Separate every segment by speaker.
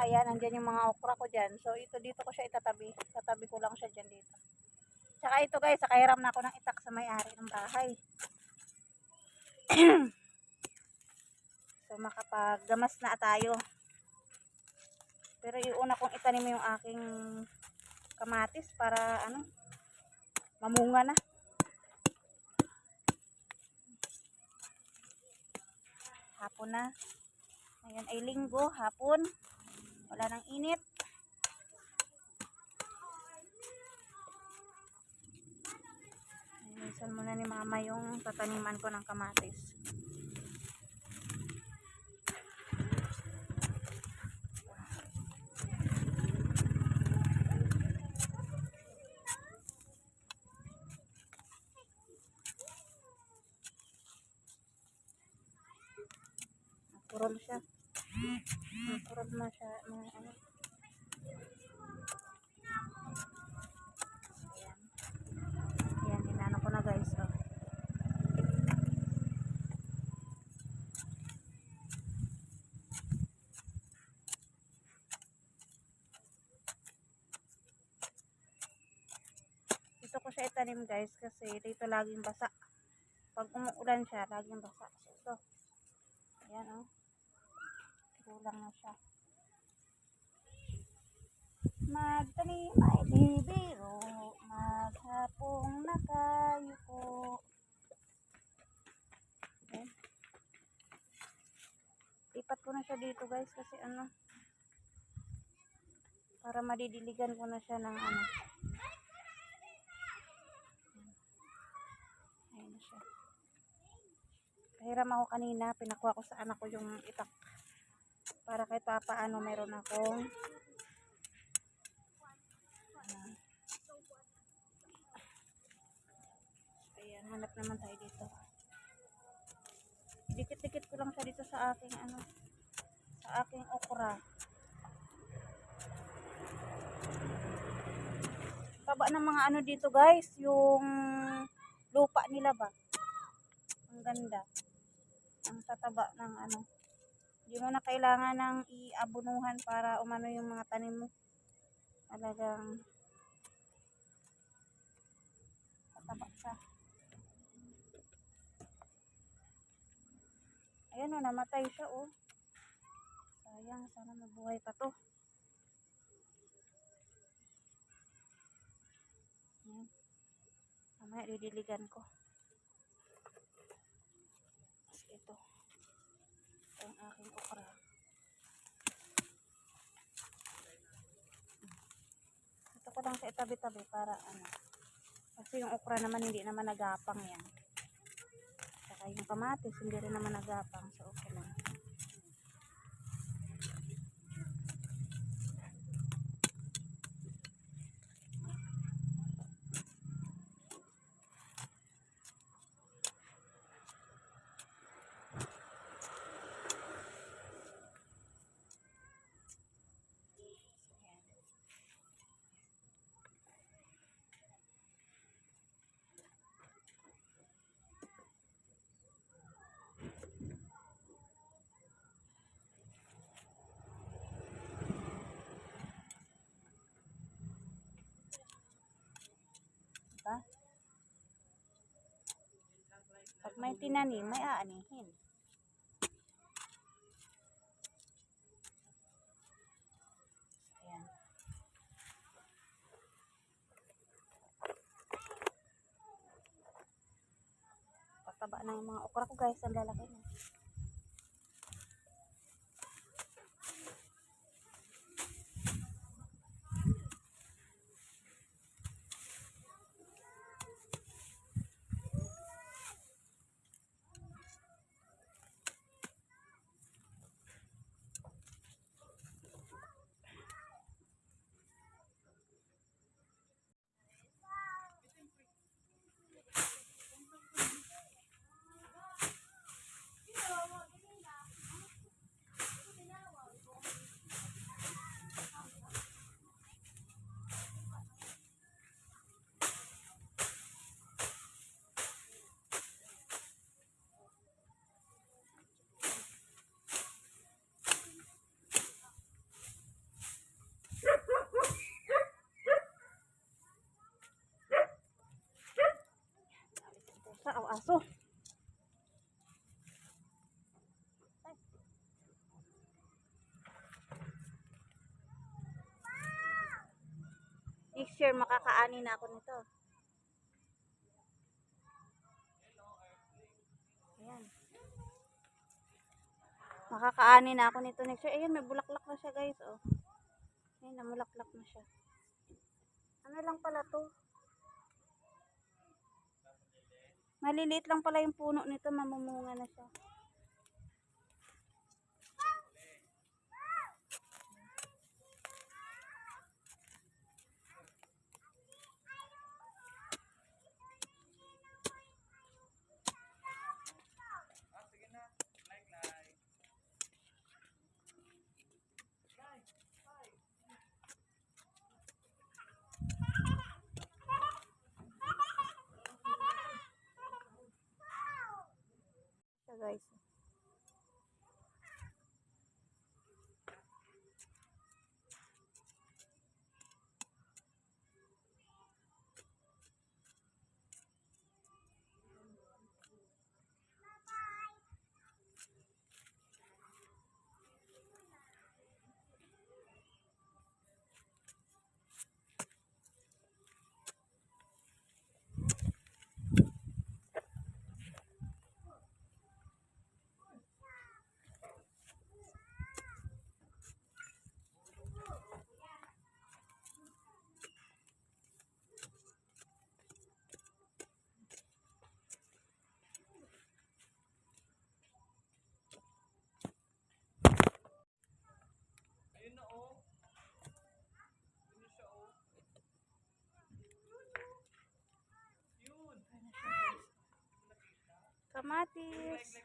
Speaker 1: Ayan, andyan yung mga okra ko dyan. So, ito dito ko siya itatabi. Tatabi ko lang siya dyan dito. Tsaka ito guys, nakahiram na ako ng itak sa may-ari ng bahay. so, makapaggamas na tayo. Pero iuna kong itanim yung aking kamatis para ano, mamunga na. Hapon na. Ngayon ay linggo, hapon. Wala nang init. Minsan muna ni mama yung tataniman ko ng kamatis. Naturol siya. Naturol na siya. Mga ano. Ayan. Ayan, inano ko na guys. Oh. Dito ko siya itanim guys kasi dito laging basa. Pag umuulan siya, laging basa. So, ito. Ayan oh. Kulang na siya. Magtanim ay bibiro, maghapong nakayuko. Ayan. Lipat ko na siya dito guys kasi ano, para madidiligan ko na siya ng ano. Ayan na siya. Pahiram ako kanina, pinakuha ko sa anak ko yung itak. Para kahit pa paano meron akong ano. Ayan, hanap naman tayo dito. Dikit-dikit ko lang siya dito sa aking ano, sa aking okra. Taba ng mga ano dito guys, yung lupa nila ba? Ang ganda. Ang tataba ng ano. Hindi mo na kailangan ng iabunuhan para umano yung mga tanim mo. Talagang tataba siya. Ayan o, namatay siya o. Sayang, sana mabuhay pa to. Ayan. Mamaya didiligan ko. Tapos ito. Ang aking okra. Ito ko lang sa itabi-tabi para ano. Kasi yung okra naman hindi naman nagapang yan. Saka yung kamatis hindi rin naman nagapang. So okay lang. May tinanim, may aanihin. Ayan. Pataba yung mga okra ko guys, ang lalaki na. Aso. Next year, makakaani na ako nito. Ayan. Makakaani na ako nito next year. Ayan, may bulaklak na siya guys. Oh. Ayan, namulaklak na siya. Ano lang pala to? Maliliit lang pala yung puno nito, mamumunga na siya. Siya Kamatis.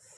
Speaker 1: Guys.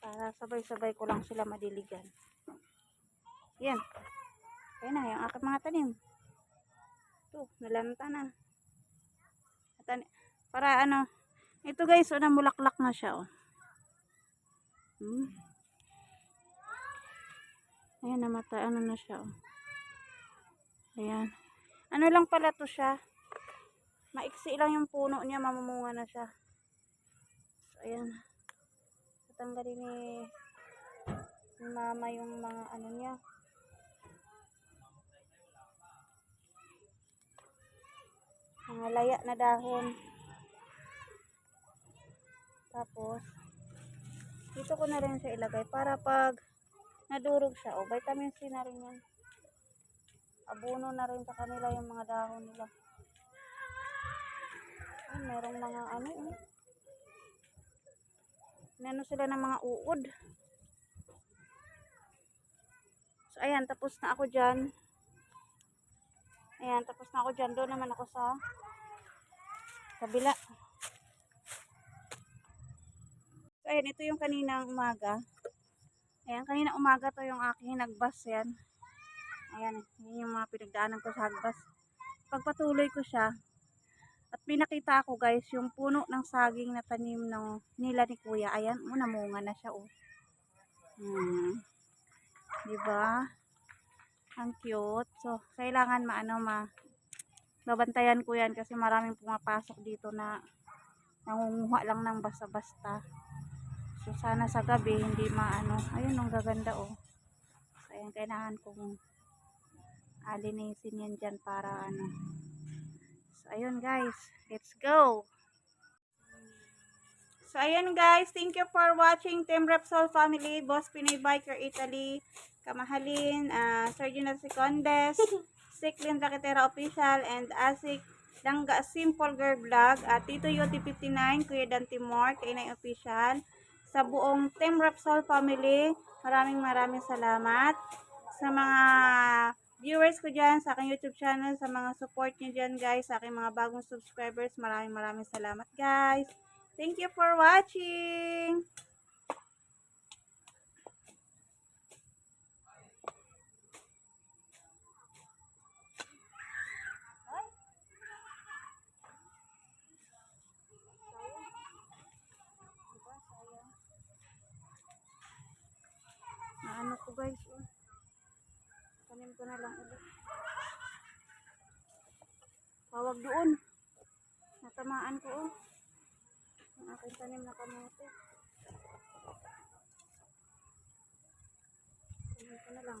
Speaker 1: Para sabay-sabay ko lang sila madiligan. Yan. Ayan na, yung aking mga tanim. Ito, nalanta na. At, para ano, ito guys, oh, namulaklak na siya, oh. Hmm. Ayan, namata, ano na siya, oh. Ayan. Ano lang pala to siya? Maiksi lang yung puno niya, mamumunga na siya. So, ayan. Tatanggalin ni, mama yung mga ano niya. Mga laya na dahon. Tapos, dito ko na rin siya ilagay para pag nadurog siya, o vitamin C na rin yan. Abuno na rin sa kanila yung mga dahon nila. Ay, merong mga ano eh. Nano sila ng mga uod. So, ayan, tapos na ako dyan. Ayan, tapos na ako dyan. Doon naman ako sa kabila. So, ayan, ito yung kaninang umaga. Ayan, kanina umaga to yung aking nagbas yan. Ayan, yun yung mga pinagdaanan ko sa hagbas. Pagpatuloy ko siya, at pinakita ako guys, yung puno ng saging na tanim ng nila ni kuya. Ayan, oh, namunga na siya oh. Hmm. Diba? Ang cute. So, kailangan maano ma babantayan ko yan kasi maraming pumapasok dito na nangunguha lang ng basta-basta. So, sana sa gabi hindi maano. Ayun, ang gaganda oh. So, ayan, kailangan kong alinisin yan dyan para ano. So, ayun guys. Let's go! So, ayun guys. Thank you for watching Team Repsol Family, Boss Pinoy Biker Italy, Kamahalin, uh, Sergeant Secondes, Siklin Raketera Official, and Asik Langga Simple Girl Vlog, at Tito Yoti 59, Kuya Dan Timor, Kainay Official, sa buong Team Repsol Family, maraming maraming salamat sa mga viewers ko dyan sa aking YouTube channel, sa mga support nyo dyan guys, sa aking mga bagong subscribers, maraming maraming salamat guys. Thank you for watching! Ano ko guys, oh. Tanim ko na lang ulit. Tawag doon. Natamaan ko, oh. Ang aking tanim na kamote. Tanim ko na lang.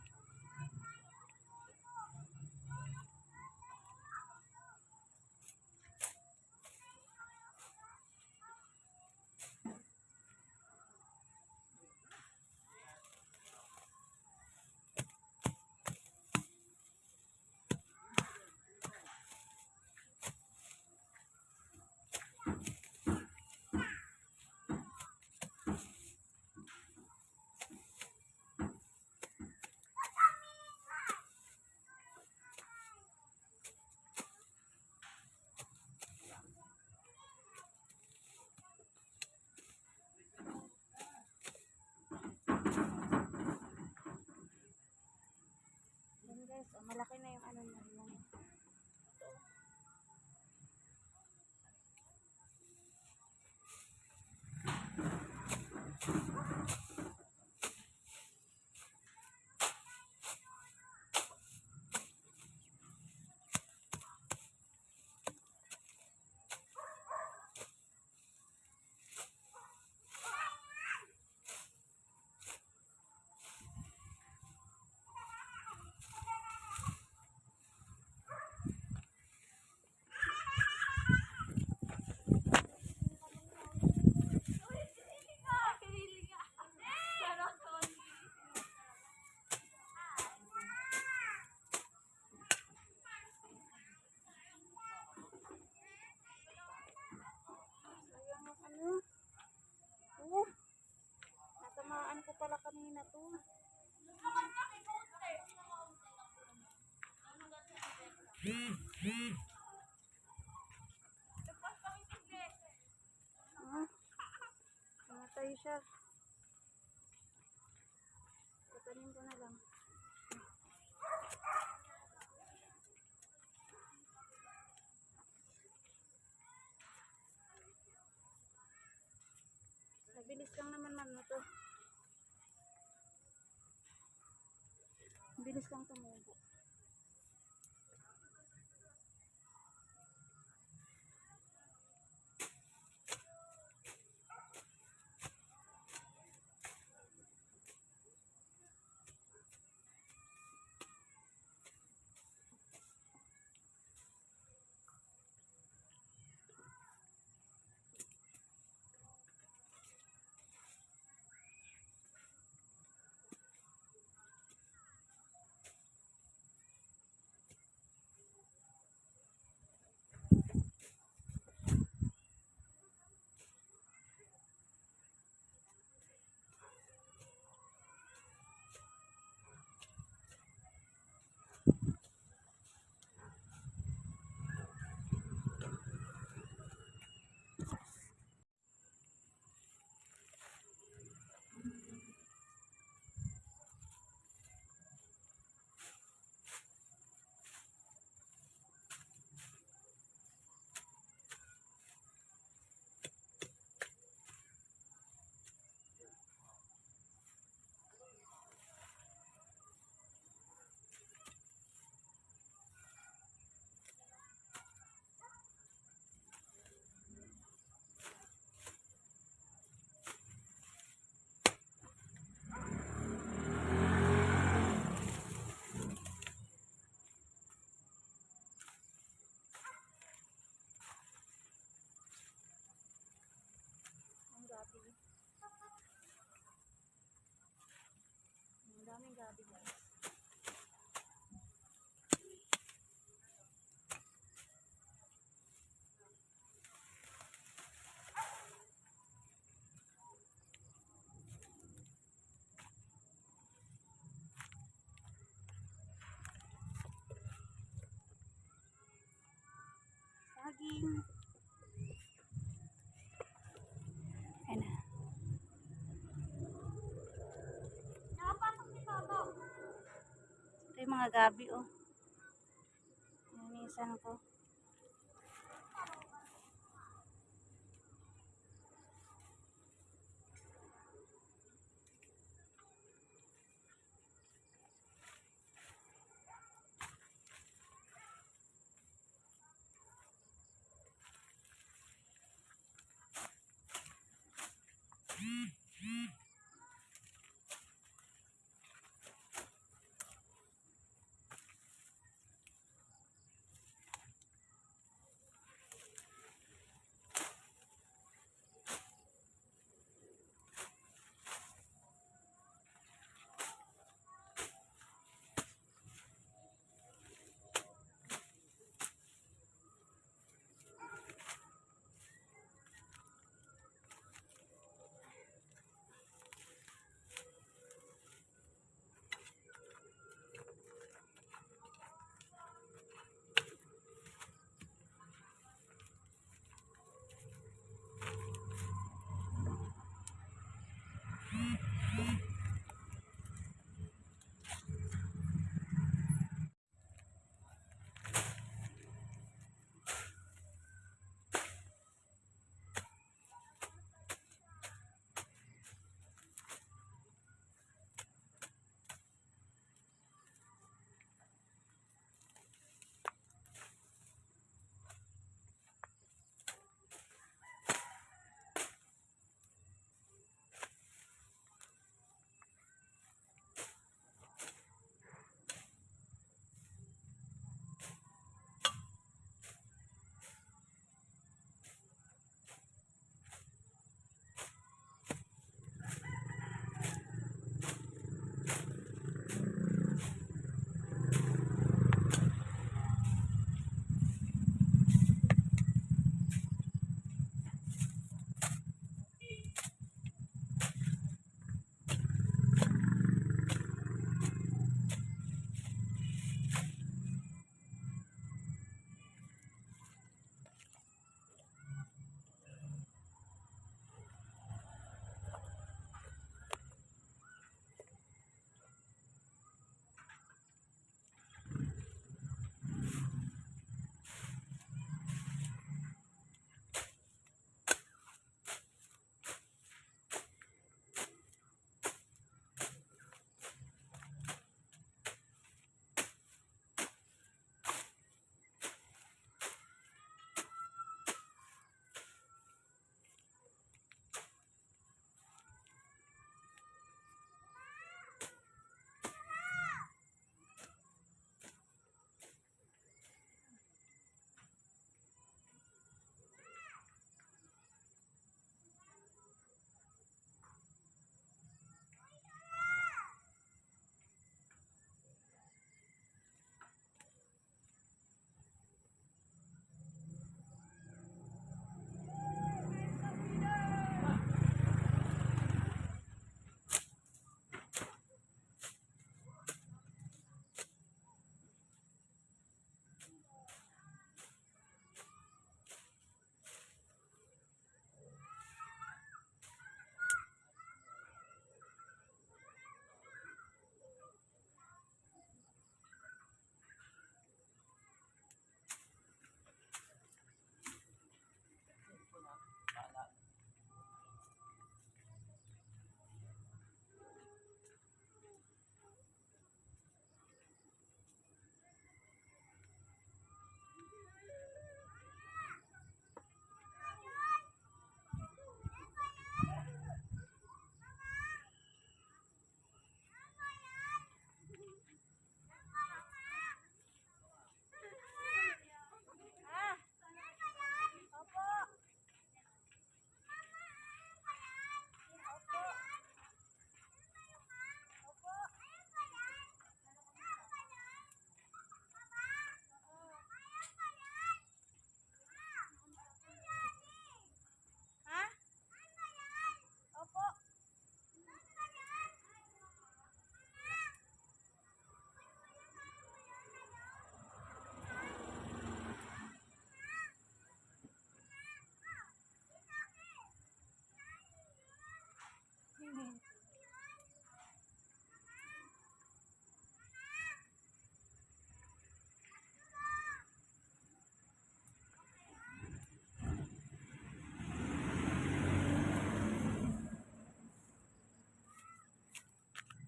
Speaker 1: malaki na yung ano na yung Sayang ang ano. Oh. Natamaan ko pala kanina to. Ah. Namatay siya. Tatanim ko na lang. Nabilis lang naman man mo to. Bilis lang tumubo. Saging. Ayan na. Ito yung mga gabi, oh. Nanisan ko.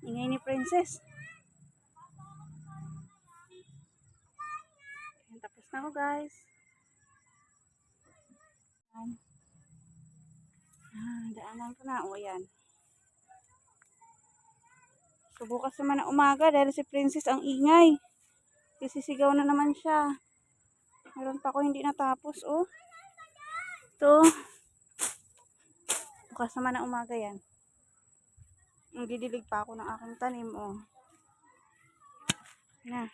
Speaker 1: Ingay ni Princess. Ayan, tapos na ako guys. Ayan. Ah, daanan ko na. O, ayan. So, bukas naman na umaga dahil si Princess ang ingay. Sisisigaw na naman siya. Meron pa ako hindi natapos, oh. Ito. Bukas naman na umaga yan. Didilig pa ako ng aking tanim, oh. Na.